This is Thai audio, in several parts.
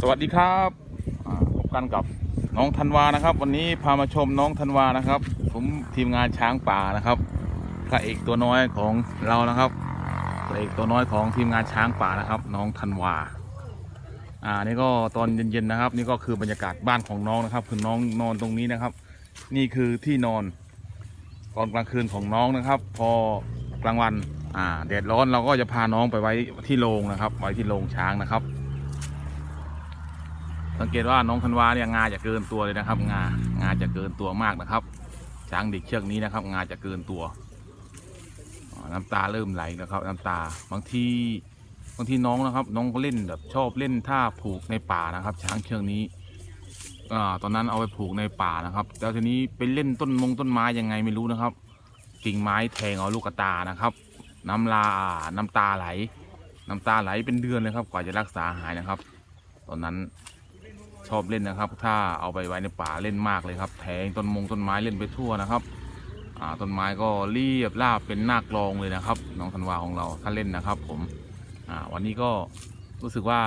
สวัสดีครับพบกันกับน้องธันวานะครับ วันนี้พามาชมน้องธันวานะครับ ผมทีมงานช้างป่านะครับพระเอกตัวน้อยของเรานะครับพระเอกตัวน้อยของทีมงานช้างป่านะครับ น้องธันวาอ่านี่ก็ตอนเย็นๆนะครับ นี่ก็คือบรรยากาศบ้านของน้องนะครับ คือน้องนอนตรงนี้นะครับ นี่คือที่นอนตอนกลางคืนของน้องนะครับ พอกลางวันอ่าแดดร้อนเราก็จะพาน้องไปไว้ที่โรงนะครับ ไว้ที่โรงช้างนะครับ เกตว่าน้องธันวาเนี่ยงาจะเกินตัวเลยนะครับ งางาจะเกินตัวมากนะครับ ช้างเด็กเชือกนี้นะครับ งาจะเกินตัวน้ำตาเริ่มไหลแล้วครับ น้ำตาบางทีบางทีน้องนะครับ น้องก็เล่นแบบชอบเล่นท่าผูกในป่านะครับ ช้างเชือกนี้อ่าตอนนั้นเอาไปผูกในป่านะครับแล้วทีนี้ไปเล่นต้นมงต้นไม้ยังไงไม่รู้นะครับกิ่งไม้แทงเอาลูกตานะครับ น้ำลาน้ำตาไหล น้ำตาไหลเป็นเดือนเลยครับ กว่าจะรักษาหายนะครับ ตอนนั้น ชอบเล่นนะครับ ถ้าเอาไปไว้ในป่าเล่นมากเลยครับ แทงต้นมงต้นไม้เล่นไปทั่วนะครับต้นไม้ก็เรียบราบเป็นหน้ากลองเลยนะครับ น้องธันวาของเราถ้าเล่นนะครับ ผมวันนี้ก็รู้สึกว่า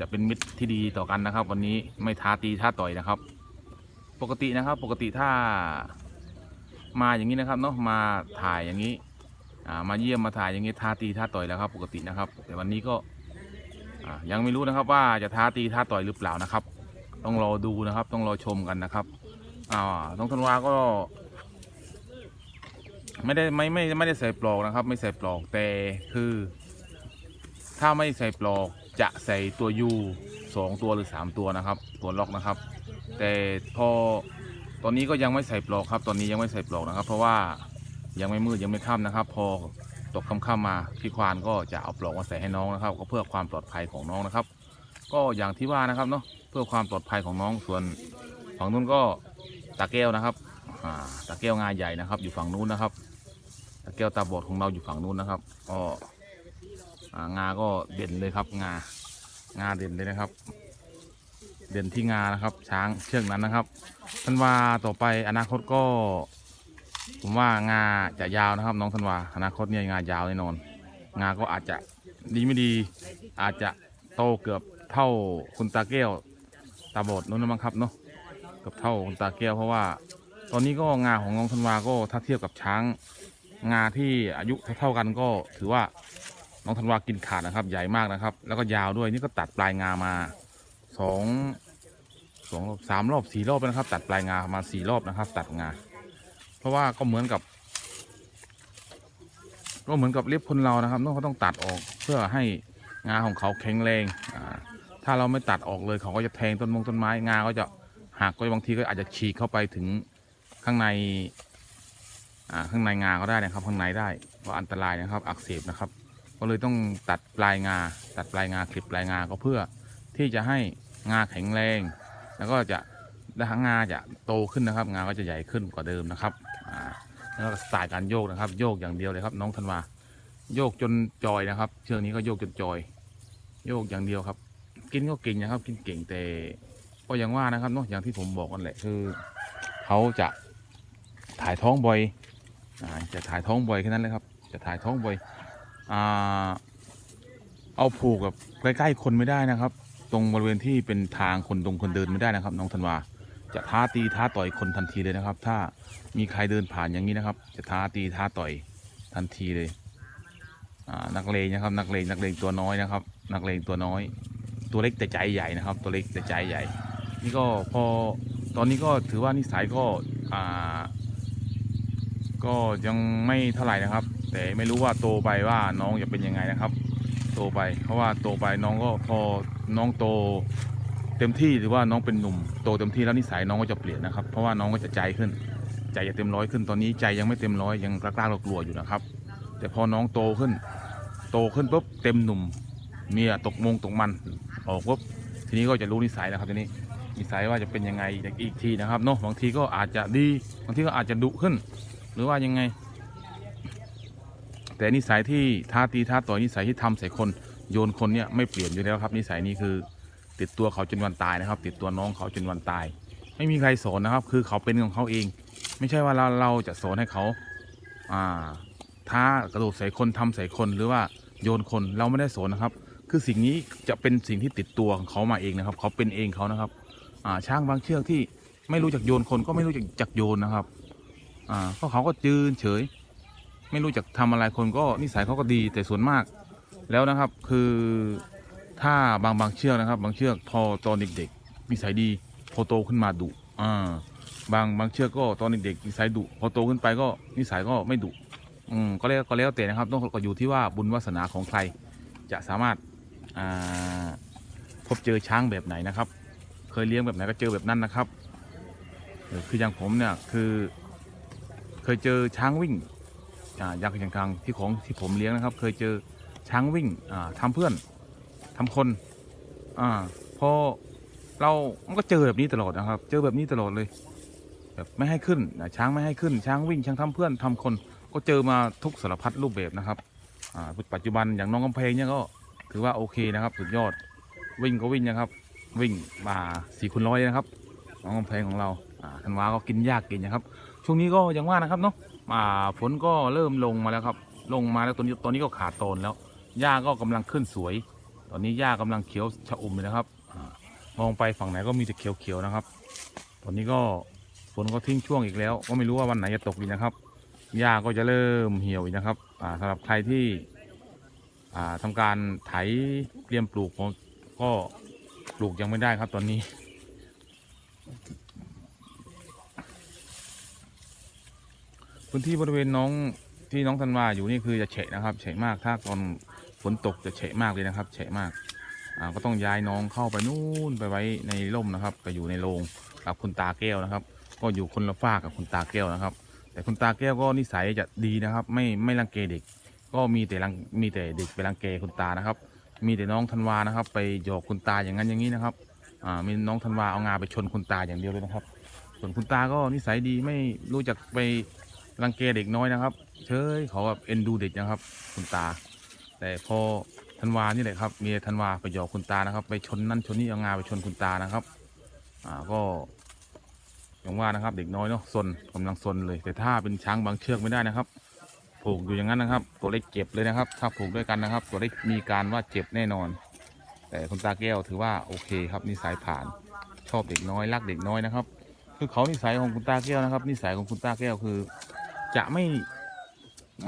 จะเป็นมิตรที่ดีต่อกันนะครับ วันนี้ไม่ท้าตีท้าต่อยนะครับ ปกตินะครับ ปกติถ้ามาอย่างนี้นะครับเนาะมาถ่ายอย่างนี้มาเยี่ยมมาถ่ายอย่างนี้ท้าตีท้าต่อยแล้วครับ ปกตินะครับ แต่วันนี้ก็ยังไม่รู้นะครับว่าจะท้าตีท้าต่อยหรือเปล่านะครับ ต้องรอดูนะครับ ต้องรอชมกันนะครับ อ่าน้องธันวาก็ ไม่ได้ไม่ไม่ไม่ได้ใส่ปลอกนะครับ ไม่ใส่ปลอกแต่คือ ถ้าไม่ใส่ปลอกจะใส่ตัวยูสองตัวหรือสามตัวนะครับ ตัวล็อกนะครับ แต่พอตอนนี้ก็ยังไม่ใส่ปลอกครับ ตอนนี้ยังไม่ใส่ปลอกนะครับ เพราะว่ายังไม่มืดยังไม่ค่ำนะครับ พอตกค่ำๆมาพี่ควานก็จะเอาปลอกมาใส่ให้น้องนะครับ ก็เพื่อความปลอดภัยของน้องนะครับ ก็อย่างที่ว่านะครับเนาะ เพื่อความปลอดภัยของน้องส่วนฝั่งนู้นก็ตาแก้วนะครับตาแก้วงาใหญ่นะครับ อยู่ฝั่งนู้นนะครับตาแก้วตาบอดของเราอยู่ฝั่งนู้นนะครับก็อ่างาก็เด่นเลยครับงางาเด่นเลยนะครับ เด่นที่งานะครับ ช้างเชือกนั้นนะครับธันวาต่อไปอนาคตก็ ผมว่างาจะยาวนะครับ น้องธันวาอนาคตเนี่ยงายาวแน่นอน งาก็อาจจะดีไม่ดี อาจจะโตเกือบเท่าคุณตาแก้ว ตาบอดนู้นนะมั้งครับเนาะเกือบเท่าคุณตาแก้วเพราะว่า ตอนนี้ก็งาของน้องธันวาก็ถ้าเทียบกับช้าง งาที่อายุเท่าๆกันก็ถือว่าน้องธันวากินขาดนะครับ ใหญ่มากนะครับ แล้วก็ยาวด้วยนี่ก็ตัดปลายงามาสองสองรอบสามรอบสี่รอบนะครับ ตัดปลายงามาสี่รอบนะครับ ตัดงา เพราะว่าก็เหมือนกับ ก็เหมือนกับเล็บคนเรานะครับต้องเขาต้องตัดออกเพื่อให้งาของเขาแข็งแรงอ่า ถ้าเราไม่ตัดออกเลยเขาก็จะแทงต้นมงต้นไม้งาก็จะหักก็บางทีก็อาจจะฉีกเข้าไปถึงข้างในอ่าข้างในงาก็ได้นะครับ ข้างในได้ก็อันตรายนะครับ อักเสบนะครับ ก็เลยต้องตัดปลายงา ตัดปลายงาคลิปปลายงาก็เพื่อที่จะให้งาแข็งแรง แล้วก็จะและงาจะโตขึ้นนะครับ งาก็จะใหญ่ขึ้นกว่าเดิมนะครับอ่าแล้วก็สไตล์การโยกนะครับ โยกอย่างเดียวเลยครับ น้องธันวาโยกจนจอยนะครับ เชือกนี้ก็โยกจนจอย โยกอย่างเดียวครับ กินก็เก่งนะครับ กินเก่งแต่ก็อย่างว่านะครับเนาะอย่างที่ผมบอกกันแหละคือเขาจะถ่ายท้องบ่อยอจะถ่ายท้องบ่อยแค่นั้นเลยครับ จะถ่ายท้องบ่อยอ่าเอาผูกแบบใกล้ๆคนไม่ได้นะครับ ตรงบริเวณที่เป็นทางคนตรงคนเดินไม่ได้นะครับ น้องธันวาจะท้าตีท้าต่อยคนทันทีเลยนะครับ ถ้ามีใครเดินผ่านอย่างนี้นะครับ จะท้าตีท้าต่อยทันทีเลยนักเลงนะครับ นักเลงนักเลงตัวน้อยนะครับ นักเลงตัวน้อย ตัวเล็กแต่ใจใหญ่นะครับ ตัวเล็กแต่ใจใหญ่ นี่ก็พอตอนนี้ก็ถือว่านิสัยก็อ่าก็ยังไม่เท่าไหร่นะครับ แต่ไม่รู้ว่าโตไปว่าน้องจะเป็นยังไงนะครับ โตไปเพราะว่าโตไปน้องก็พอน้องโตเต็มที่หรือว่าน้องเป็นหนุ่มโตเต็มที่แล้วนิสัยน้องก็จะเปลี่ยนนะครับ เพราะว่าน้องก็จะใจขึ้น ใจจะเต็มร้อยขึ้นตอนนี้ใจยังไม่เต็มร้อยยังกล้าๆกลัวอยู่นะครับ แต่พอน้องโตขึ้น โตขึ้นปุ๊บเต็มหนุ่มเมียตกมงตกมัน ออกปุ๊บทีนี้ก็จะรู้นิสัยนะครับทีนี้นิสัยว่าจะเป็นยังไงอีกทีนะครับเนาะบางทีก็อาจจะดีบางทีก็อาจจะดุขึ้น หรือว่ายังไง แต่นิสัยที่ท้าตีท้าต่อยนิสัยที่ทำใส่คนโยนคนเนี่ยไม่เปลี่ยนอยู่แล้วครับ นิสัยนี้คือ ติดตัวเขาจนวันตายนะครับ ติดตัวน้องเขาจนวันตาย ไม่มีใครสอนนะครับ คือเขาเป็นของเขาเอง ไม่ใช่ว่าเราเราจะสอนให้เขาอ่าท้ากระโดดใส่คนทำใส่คนหรือว่าโยนคนเราไม่ได้สอนนะครับ คือสิ่งนี้จะเป็นสิ่งที่ติดตัวของเขามาเองนะครับ เขาเป็นเองเขานะครับ อ่าช้างบางเชือกที่ไม่รู้จักโยนคนก็ไม่รู้จักจักโยนนะครับ อ่าเพราะเขาก็จืนเฉย ไม่รู้จักทำอะไรคนก็นิสัยเขาก็ดีแต่ส่วนมาก แล้วนะครับคือถ้าบางบางเชือกนะครับ บางเชือกพอตอนเด็กๆนิสัยดีพอโตขึ้นมาดุอ่าบางบางเชือกก็ตอนเด็กๆนิสัยดุพอโตขึ้นไปก็นิสัยก็ไม่ดุอืมก็แล้วก็แล้วแต่นะครับต้องก็อยู่ที่ว่าบุญวาสนาของใครจะสามารถ พบเจอช้างแบบไหนนะครับ เคยเลี้ยงแบบไหนก็เจอแบบนั้นนะครับคืออย่างผมเนี่ยคือเคยเจอช้างวิ่งอ่าอย่างอย่างกลางที่ของที่ผมเลี้ยงนะครับ เคยเจอช้างวิ่งอ่าทำเพื่อนทำคนอ่าพอเรามันก็เจอแบบนี้ตลอดนะครับ เจอแบบนี้ตลอดเลยแบบไม่ให้ขึ้นช้างไม่ให้ขึ้น ช้างวิ่งช้างทำเพื่อนทำคน ก็เจอมาทุกสารพัดรูปแบบนะครับปัจจุบันอย่างน้องกำเพงเนี่ยก็ ถือว่าโอเคนะครับ สุดยอดวิ่งก็วิ่งนะครับ วิ่งมาสี่คูณร้อยนะครับน้องกำแพงของเราอ่าธันวาก็กินยากกินนะครับ ช่วงนี้ก็ยังว่านะครับเนาะอ่าฝนก็เริ่มลงมาแล้วครับ ลงมาแล้วตอนนี้ตอนนี้ก็ขาดโตนแล้วหญ้าก็กำลังขึ้นสวย ตอนนี้หญ้ากำลังเขียวชะอุ่มเลยนะครับอมองไปฝั่งไหนก็มีแต่เขียวๆนะครับ ตอนนี้ก็ฝนก็ทิ้งช่วงอีกแล้ว ก็ไม่รู้ว่าวันไหนจะตกดีนะครับหญ้าก็จะเริ่มเหี่ยวอีกนะครับอ่าสำหรับใครที่ ทำการไถเตรียมปลูกผมก็ปลูกยังไม่ได้ครับตอนนี้พื้นที่บริเวณน้องที่น้องธันวาอยู่นี่คือจะเฉะนะครับเฉะมากถ้าตอนฝนตกจะเฉะมากเลยนะครับเฉะมากอ่าก็ต้องย้ายน้องเข้าไปนู่นไปไว้ในร่มนะครับไปอยู่ในโรงกับคุณตาแก้วนะครับ ก็อยู่คนละฝ้ากกับคุณตาแก้วนะครับ แต่คุณตาแก้วก็นิสัยจะดีนะครับ ไม่ไม่รังเกเด็ก ก็มีแต่รังมีแต่เด็กไปรังเกคุณตานะครับ มีแต่น้องธันวานะครับ ไปหยอกคุณตาอย่างนั้นอย่างนี้นะครับอ่ามีน้องธันวาเอางาไปชนคุณตาอย่างเดียวเลยนะครับ ส่วนคุณตาก็นิสัยดีไม่รู้จักไปรังเกเด็กน้อยนะครับ เชยเขาแบบเอ็นดูเด็กนะครับ คุณตา แต่พอธันวานี่แหละครับมีธันวาไปหยอกคุณตานะครับ ไปชนนั่นชนนี่เอางาไปชนคุณตานะครับ อ่าก็อย่างว่านะครับ เด็กน้อยเนาะซนกำลังซนเลย แต่ถ้าเป็นช้างบางเชือกไม่ได้นะครับ ผูกอยู่อย่างนั้นนะครับ ตัวเล็กเจ็บเลยนะครับ ถ้าผูกด้วยกันนะครับ ตัวเล็กมีการว่าเจ็บแน่นอน แต่คุณตาแก้วถือว่าโอเคครับนิสัยผ่านชอบเด็กน้อยรักเด็กน้อยนะครับ คือเขานิสัยของคุณตาแก้วนะครับ นิสัยของคุณตาแก้วคือ จะไม่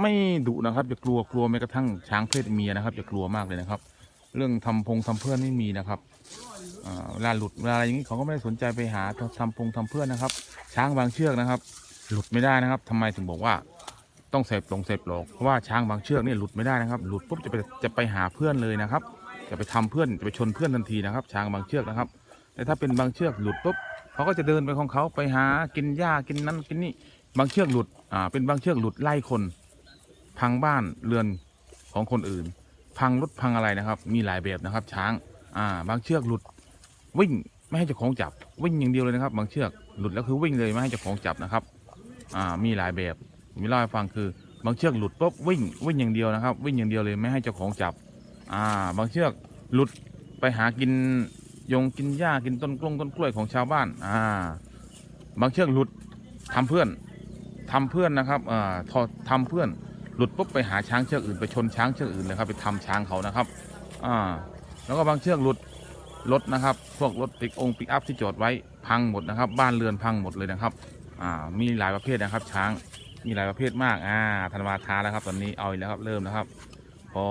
ไม่ดุนะครับ จะกลัวกลัวแม้กระทั่งช้างเพศเมียนะครับ จะกลัวมากเลยนะครับ เรื่องทำพงทำเพื่อนไม่มีนะครับเวลาหลุดเวลาอะไรอย่างนี้เขาก็ไม่ได้สนใจไปหาทำพงทำเพื่อนนะครับ ช้างบางเชือกนะครับ หลุดไม่ได้นะครับทำไมถึงบอกว่า ต้องเสพลงเสพหลอกเพราะว่าช้างบางเชือกเนี่ยหลุดไม่ได้นะครับ หลุดปุ๊บจะไปจะไปหาเพื่อนเลยนะครับ จะไปทำเพื่อนจะไปชนเพื่อนทันทีนะครับ ช้างบางเชือกนะครับ แต่ถ้าเป็นบางเชือกหลุดปุ๊บเขาก็จะเดินไปของเขาไปหากินหญ้ากินนั้นกินนี่บางเชือกหลุดอ่าเป็นบางเชือกหลุดไล่คนพังบ้านเรือนของคนอื่น พังรถพังอะไรนะครับ มีหลายแบบนะครับ ช้างอ่าบางเชือกหลุดวิ่งไม่ให้เจ้าของจับวิ่งอย่างเดียวเลยนะครับ บางเชือกหลุดแล้วคือวิ่งเลยไม่ให้เจ้าของจับนะครับอ่ามีหลายแบบ ผมเล่าให้ฟังคือบางเชือกหลุดปุ๊บวิ่งวิ่งอย่างเดียวนะครับ วิ่งอย่างเดียวเลยไม่ให้เจ้าของจับ อ่า บางเชือกหลุดไปหากินยงกินหญ้ากินต้นกล้งต้นกล้วยของชาวบ้าน อ่า บางเชือกหลุดทำเพื่อนทำเพื่อนนะครับอ่าทอทำเพื่อนหลุดปุ๊บไปหาช้างเชือกอื่นไปชนช้างเชือกอื่นเลยครับไปทำช้างเขานะครับ อ่า แล้วก็บางเชือกหลุดรถนะครับ พวกรถปิกองปิกอัพที่จอดไว้พังหมดนะครับ บ้านเรือนพังหมดเลยนะครับ อ่า มีหลายประเภทนะครับช้าง มีหลายประเภทมาก อ่าธันวาทาแล้วครับ ตอนนี้เอาอีกแล้วครับเริ่มนะครับ พอ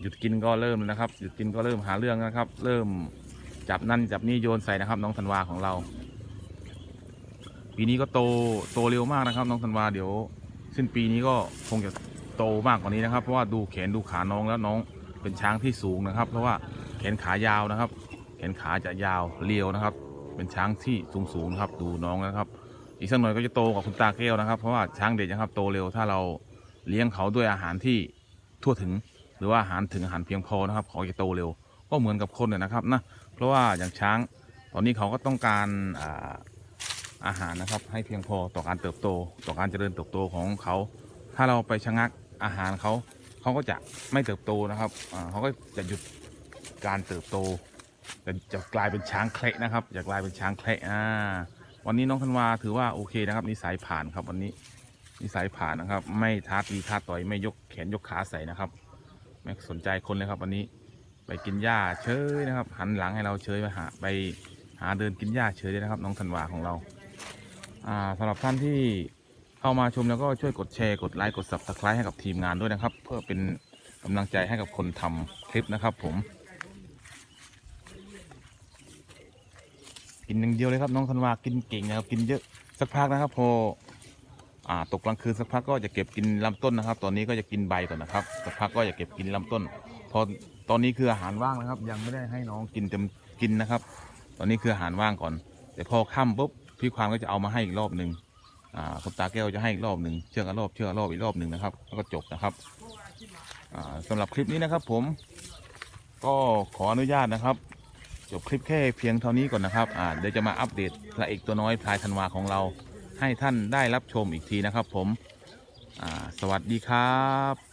หยุดกินก็เริ่มแล้วนะครับ หยุดกินก็เริ่มหาเรื่องนะครับ เริ่มจับนั่นจับนี่โยนใส่นะครับ น้องธันวาของเรา ปีนี้ก็โตโตเร็วมากนะครับ น้องธันวาเดี๋ยวสิ้นปีนี้ก็คงจะโตมากกว่านี้นะครับ เพราะว่าดูแขนดูขาน้องแล้วน้องเป็นช้างที่สูงนะครับ เพราะว่าแขนขายาวนะครับ แขนขาจะยาวเรียวนะครับ เป็นช้างที่สูงสูงนะครับ ดูน้องนะครับ อีกสักหน่อยก็จะโตกว่าคุณตาแก้วนะครับ เพราะว่าช้างเด็กนะครับโตเร็วถ้าเราเลี้ยงเขาด้วยอาหารที่ทั่วถึง หรือว่าอาหารถึงอาหารเพียงพอนะครับเขาจะโตเร็ว ก็เหมือนกับคนเนี่ยนะครับนะเพราะว่าอย่างช้างตอนนี้เขาก็ต้องการอาหารนะครับ ให้เพียงพอต่อการเติบโต ต่อการเจริญเติบโตของเขา ถ้าเราไปชะงักอาหารเขาเขาก็จะไม่เติบโตนะครับเขาก็จะหยุดการเติบโตจะจะกลายเป็นช้างแคระนะครับจะกลายเป็นช้างแคระอ่า วันนี้น้องธันวาถือว่าโอเคนะครับนิสัยผ่านครับ วันนี้นิสัยผ่านนะครับ ไม่ท้าตีท้าต่อยไม่ยกแขนยกขาใส่นะครับ ไม่สนใจคนเลยครับ วันนี้ไปกินหญ้าเฉยนะครับ หันหลังให้เราเฉยไปหาไปหาเดินกินหญ้าเฉยเลยนะครับ น้องธันวาของเราอ่าสำหรับท่านที่เข้ามาชมแล้วก็ช่วยกดแชร์กดไลค์กด subscribe ให้กับทีมงานด้วยนะครับ เพื่อเป็นกำลังใจให้กับคนทำคลิปนะครับ ผม กินอย่างเดียวเลยครับ น้องธันวากินเก่งนะครับกินเยอะสักพักนะครับ พออ่าตกกลางคืนสักพักก็จะเก็บกินลำต้นนะครับ ตอนนี้ก็จะกินใบก่อนนะครับสักพักก็จะเก็บกินลำต้น พอตอนนี้คืออาหารว่างนะครับ ยังไม่ได้ให้น้องกินเต็มกินนะครับ ตอนนี้คืออาหารว่างก่อน แต่พอค่ำปุ๊บพี่ควานก็จะเอามาให้อีกรอบหนึ่งอ่าคุณตาแก้วจะให้อีกรอบหนึ่งเชือกรอบเชือกรอบอีกรอบหนึ่งนะครับ แล้วก็จบนะครับอ่าสำหรับคลิปนี้นะครับ ผมก็ขออนุญาตนะครับ จบคลิปแค่เพียงเท่านี้ก่อนนะครับอ่าเดี๋ยวจะมาอัปเดตพระเอกตัวน้อยพลายธันวาของเรา ให้ท่านได้รับชมอีกทีนะครับ ผมอ่าสวัสดีครับ